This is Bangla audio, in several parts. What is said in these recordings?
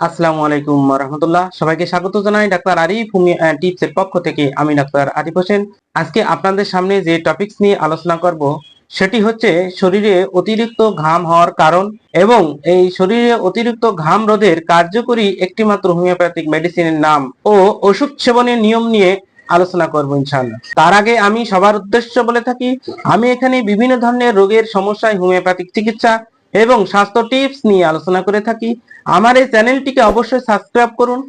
আসসালামু আলাইকুম রহমতুল্লাহ সবাইকে স্বাগত জানাই ডাক্তার আরিফ টিপস এর পক্ষ থেকে আমি ডাক্তার আরিফ হোসেন। আজকে আপনাদের সামনে যে টপিকস নিয়ে আলোচনা করব, সেটি হচ্ছে শরীরে অতিরিক্ত ঘাম হওয়ার কারণ এবং এই শরীরে অতিরিক্ত ঘাম রোধের কার্যকরী একটি মাত্র হোমিওপ্যাথিক মেডিসিনের নাম ও ওষুধ সেবনের নিয়ম নিয়ে আলোচনা করব ইনশাআল্লাহ। তার আগে আমি সবার উদ্দেশ্য বলে থাকি, আমি এখানে বিভিন্ন ধরনের রোগের সমস্যায় হোমিওপ্যাথিক চিকিৎসা এবং স্বাস্থ্য টিপস নিয়ে আলোচনা করে থাকি। আমার এই চ্যানেলটিকে অবশ্যই সাবস্ক্রাইব করুন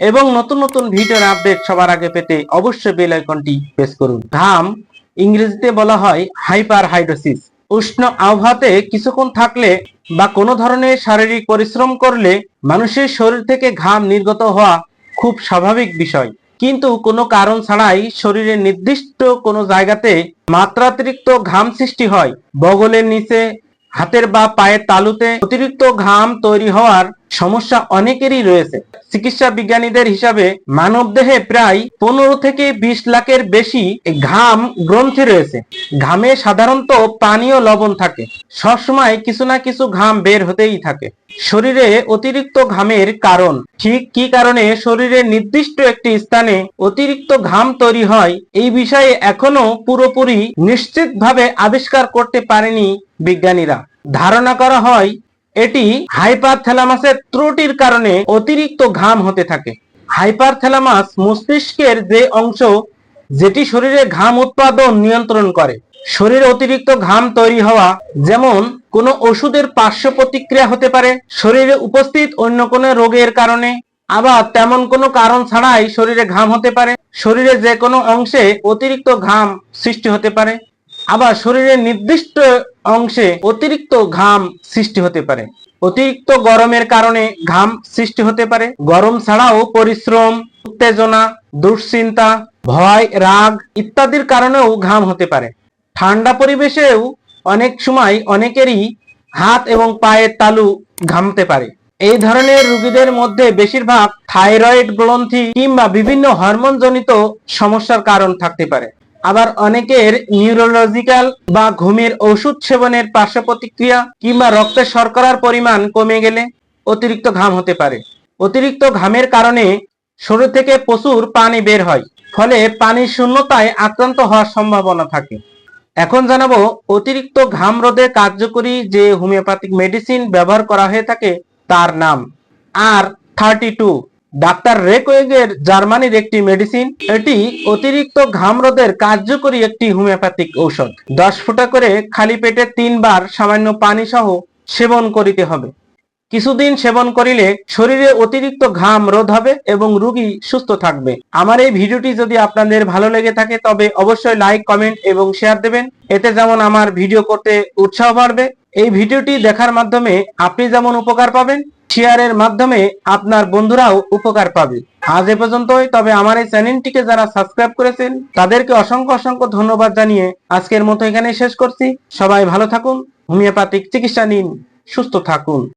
এবং নতুন নতুন ভিডিওর আপডেট সবার আগে পেতে অবশ্যই বেল আইকনটি প্রেস করুন। ঘাম ইংরেজিতে বলা হয় হাইপার হাইড্রোসিস উষ্ণ আবহাওয়াতে কিছুক্ষণ থাকলে বা কোনো ধরনের শারীরিক পরিশ্রম করলে মানুষের শরীর থেকে ঘাম নির্গত হওয়া খুব স্বাভাবিক বিষয়। কিন্তু কোনো কারণ ছাড়াই শরীরের নির্দিষ্ট কোনো জায়গাতে মাত্রাতিরিক্ত ঘাম সৃষ্টি হয়। বগলের নিচে হাতের বা পায়ের তালুতে অতিরিক্ত ঘাম তৈরি হওয়ার সমস্যা অনেকেরই রয়েছে। চিকিৎসা বিজ্ঞানীদের হিসাবে মানব দেহে প্রায় পনেরো থেকে বিশ লাখের বেশি ঘাম গ্রন্থি রয়েছে। ঘামে সাধারণত পানীয় লবণ থাকে। সবসময় কিছু না কিছু ঘাম বের হতেই থাকে। শরীরে অতিরিক্ত ঘামের কারণ। ঠিক কি কারণে শরীরের নির্দিষ্ট একটি স্থানে অতিরিক্ত ঘাম তৈরি হয়, এই বিষয়ে এখনও পুরোপুরি নিশ্চিতভাবে আবিষ্কার করতে পারেনি বিজ্ঞানীরা। ধারণা করা হয় এটি হাইপারথ্যালামাসের ত্রুটির কারণে অতিরিক্ত ঘাম হতে থাকে। হাইপারথ্যালামাস মস্তিষ্কের যে অংশ, যেটি শরীরে ঘাম উৎপাদন নিয়ন্ত্রণ করে। শরীরে অতিরিক্ত ঘাম তৈরি হওয়া, যেমন কোনো ওষুধের পার্শ্ব প্রতিক্রিয়া হতে পারে, শরীরে উপস্থিত অন্য কোনো রোগের কারণে, আবার তেমন কোনো কারণ ছাড়াই শরীরে ঘাম হতে পারে, শরীরে যে কোনো অংশে অতিরিক্ত ঘাম সৃষ্টি হতে পারে। আবার শরীরের নির্দিষ্ট অংশে অতিরিক্ত ঘাম সৃষ্টি হতে পারে। অতিরিক্ত গরমের কারণে ঘাম সৃষ্টি হতে পারে। গরম ছাড়াও পরিশ্রম, উত্তেজনা, দুশ্চিন্তা, ভয়, রাগ ইত্যাদির কারণেও ঘাম হতে পারে। ঠান্ডা পরিবেশেও অনেক সময় অনেকেরই হাত এবং পায়ের তালু ঘামতে পারে। এই ধরনের রোগীদের মধ্যে বেশিরভাগ থাইরয়েড গ্রন্থি কিংবা বিভিন্ন হরমোনজনিত সমস্যার কারণ থাকতে পারে। আবার অনেকের নিউরোলজিক্যাল বা ঘুমের ওষুধ সেবনের পার্শ্ব প্রতিক্রিয়া কিংবা রক্তের শর্করার পরিমাণ কমে গেলে অতিরিক্ত ঘাম হতে পারে। অতিরিক্ত ঘামের কারণে শরীর থেকে প্রচুর পানি বের হয়, ফলে পানির শূন্যতায় আক্রান্ত হওয়ার সম্ভাবনা থাকে। এখন জানাব, অতিরিক্ত ঘাম রোধে কার্যকরী যে হোমিওপ্যাথিক মেডিসিন ব্যবহার করা হয়ে থাকে তার নাম। আর থার্টি টু ডাক্তার রেকোয়েগের জার্মানির একটি মেডিসিন এটি অতিরিক্ত ঘাম রোধের কার্যকরী একটি হোমিওপ্যাথিক ঔষধ। দশ ফুটা করে খালি পেটে তিনবার সামান্য পানি সহ সেবন করিতে হবে। কিছুদিন সেবন করিলে শরীরে অতিরিক্ত ঘাম রোধ হবে এবং রুগী সুস্থ থাকবে। আমার এই ভিডিওটি যদি আপনাদের ভালো লেগে থাকে, তবে অবশ্যই লাইক কমেন্ট এবং শেয়ার দেবেন। এতে যেমন আমার ভিডিও করতে উৎসাহ বাড়বে, এই ভিডিওটি দেখার মাধ্যমে আপনি যেমন উপকার পাবেন শেয়ারের মাধ্যমে আপনার বন্ধুরাও উপকার পাবে। আজ এ পর্যন্তই, তবে আমার এই চ্যানেলটিকে যারা সাবস্ক্রাইব করেছেন, তাদেরকে অসংখ্য অসংখ্য ধন্যবাদ জানিয়ে আজকের মতো এখানে শেষ করছি। সবাই ভালো থাকুন, হোমিওপ্যাথিক চিকিৎসা নিন, সুস্থ থাকুন।